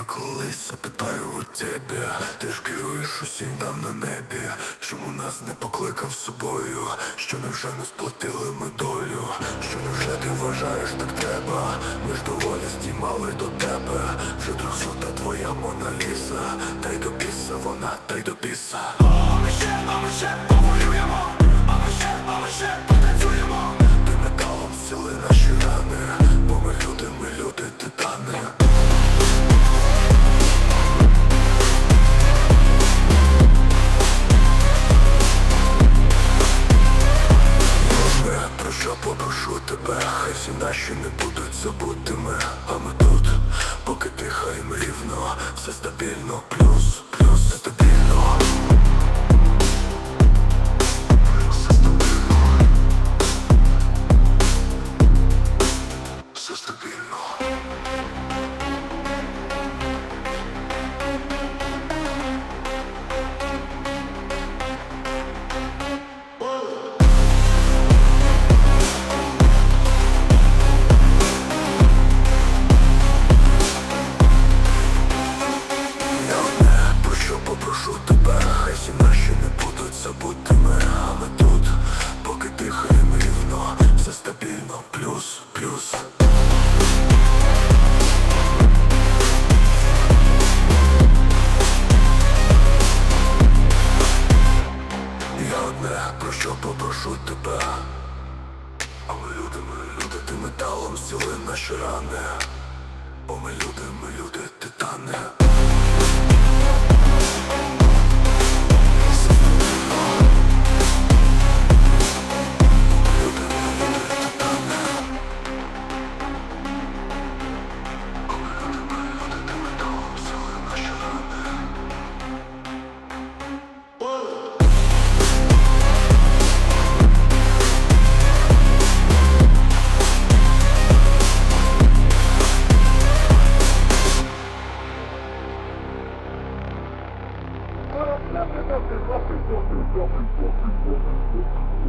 я колись запитаю у тебе, ти ж керуєш усім там на небі, чому нас не покликав собою, що невже не сплатили ми долю, що невже ти вважаєш так треба, ми ж доволі здіймали до тебе, вже трьохсота твоя Моналіза, та й до біса вона, та й до біса. Що попрошу тебе, хай всі наші не будуть забутими, а ми тут, поки дихаємо рівно, все стабільно, плюс, що попрошу тебе. А ми люди, ми люди, ти металом сіли наші рани. Бо ми люди, ми люди, титани. Thank you.